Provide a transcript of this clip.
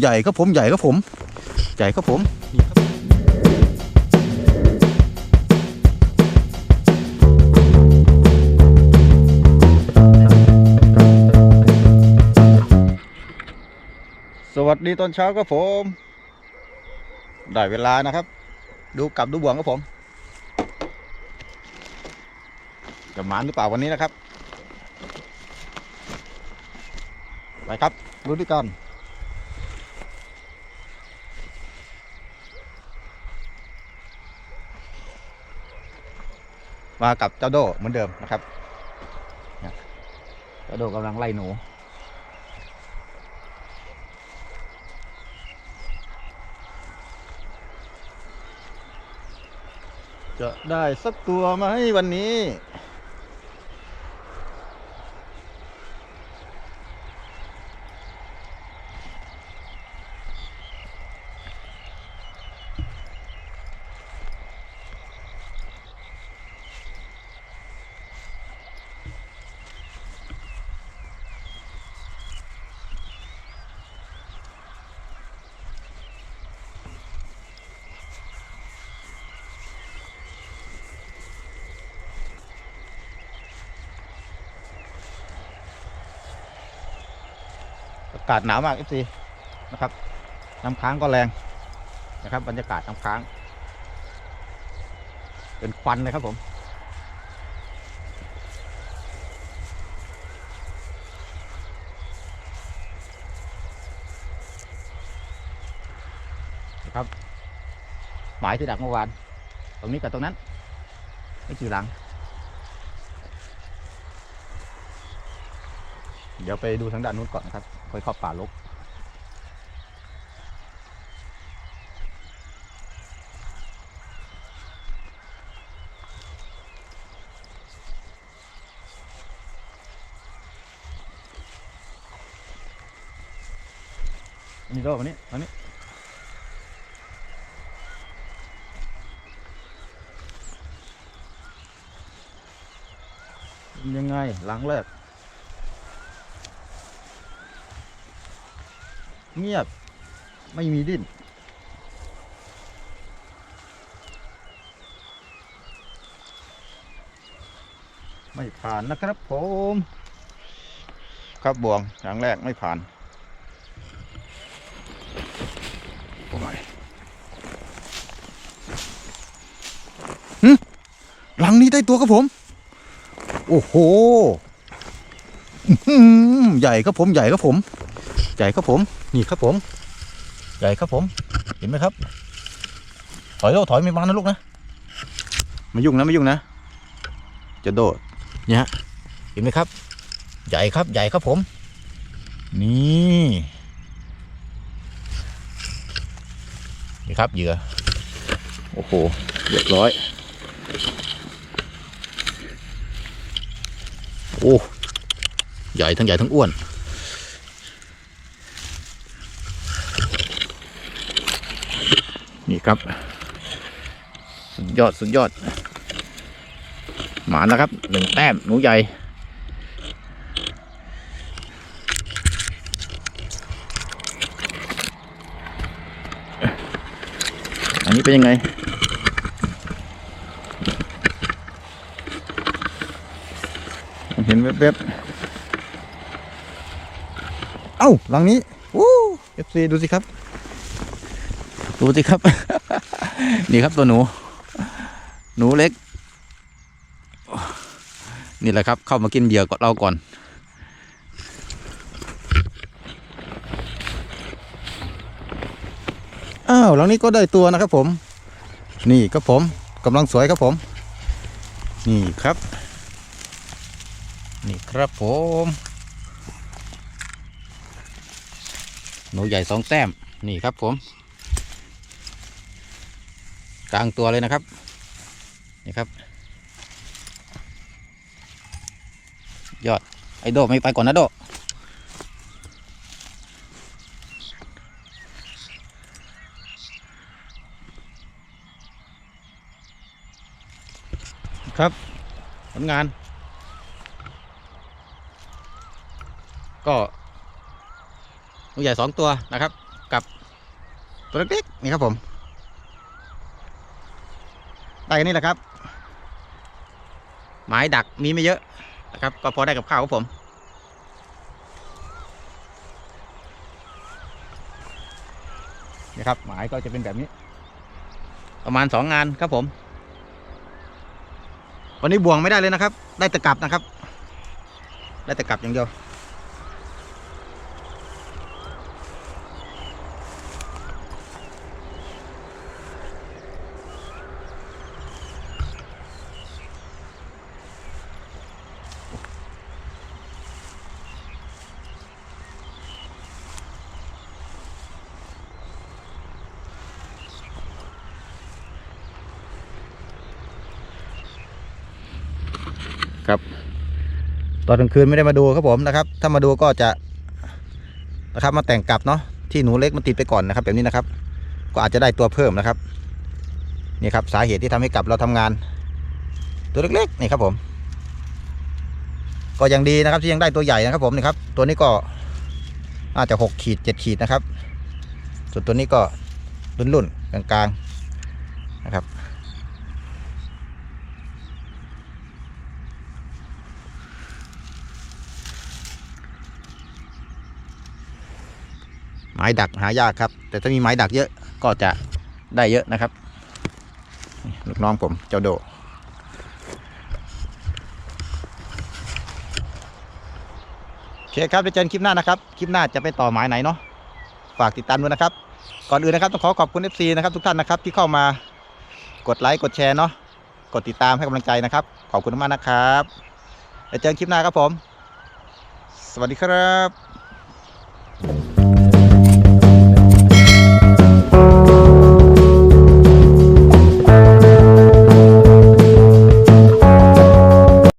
ใหญ่ครับผมใหญ่ครับผม ใหญ่ครับผมสวัสดีตอนเช้าครับผม ได้เวลานะครับ ดูกลับดูบ่วงครับผม จะหมานหรือเปล่าวันนี้นะครับ ไปครับดูด้วยกัน มากับเจ้าโดเหมือนเดิมนะครับเนี่ยเจ้าโดกำลังไล่หนูจะได้สักตัวไหมวันนี้ากาศหนาวมากเอฟซีนะครับน้ำค้างก็แรงนะครับ บรรยากาศน้ำค้าง เป็นควันเลยครับผมนะครับหมายที่ดักเมื่อวาน ตรงนี้กับตรงนั้น ไม่กี่หลัง เดี๋ยวไปดูทางด้านนู้นก่อนนะครับ ค่อยเข้าป่าลกนี่โดวันนี้วันนี้ยังไงหลังแรก เงียบ ไม่มีดิ้น ไม่ผ่านนะครับผม ครับบวงครั้งแรกไม่ผ่านโอ้ยหึหลังนี้ได้ตัวครับผม โอ้โหใหญ่ครับผมใหญ่ครับผม ใหญ่ครับผม นี่ครับผม ใหญ่ครับผม เห็นไหมครับ ถอยโลถอยไม่มานะลูกนะไม่ยุ่งนะไม่ยุ่งนะ จะโดดเนี่ยฮะเห็นไหมครับ ใหญ่ครับใหญ่ครับผม นี่นี่ครับเหยื่อโอ้โหเรียบร้อย โอ้ ใหญ่ทั้งใหญ่ทั้งอ้วน ครับ สุดยอดสุดยอด หมานะครับหนึ่งแต้มหนูใหญ่อันนี้เป็นยังไงเห็นแวบๆ เอ้าหลังนี้วู้เอฟซีดูสิครับ ดูสิครับ นี่ครับตัวหนู หนูเล็ก นี่แหละครับ เข้ามากินเหยื่อกเราก่อนอ้าวหลังนี้ก็ได้ตัวนะครับผม นี่ครับผมกำลังสวยครับผม นี่ครับ นี่ครับผม หนูใหญ่สองแต้ม นี่ครับผม กลางตัวเลยนะครับ นี่ครับ ยอด ไอโดไม่ไปก่อนนะโดครับผลงาน ก็หนูใหญ่สองตัวนะครับ กับตัวเล็กๆนี่ครับผม ได้กันนี่แหละครับ หมายดักมีไม่เยอะนะครับ ก็พอได้กับข้าวครับผม นะครับ หมายก็จะเป็นแบบนี้ ประมาณสองงานครับผม วันนี้บ่วงไม่ได้เลยนะครับ ได้แต่กลับนะครับ ได้แต่กลับอย่างเดียว ตอนกลางคืนไม่ได้มาดูครับผมนะครับ ถ้ามาดูก็จะนะครับมาแต่งกลับเนาะที่หนูเล็กมันติดไปก่อนนะครับ แบบนี้นะครับ ก็อาจจะได้ตัวเพิ่มนะครับนี่ครับสาเหตุที่ทำให้กลับเราทำงาน ตัวเล็กๆนี่ครับผม ก็ยังดีนะครับที่ยังได้ตัวใหญ่นะครับผมนี่ครับ ตัวนี้ก็น่าจะหกขีดเจ็ดขีดนะครับ ส่วนตัวนี้ก็รุ่นๆกลางๆนะครับ ไม้ดักหายากครับ แต่ถ้ามีไม้ดักเยอะก็จะได้เยอะนะครับ ลูกน้องผมเจ้าโด โอเคครับเดี๋ยวเจอกันคลิปหน้านะครับ คลิปหน้าจะไปต่อหมายไหนเนาะฝากติดตามด้วยนะครับ ก่อนอื่นนะครับต้องขอขอบคุณ FC นะครับทุกท่านนะครับที่เข้ามากดไลค์กดแชร์เนาะกดติดตามให้กำลังใจนะครับ ขอบคุณมากนะครับเดี๋ยวเจอกันคลิปหน้าครับผม สวัสดีครับ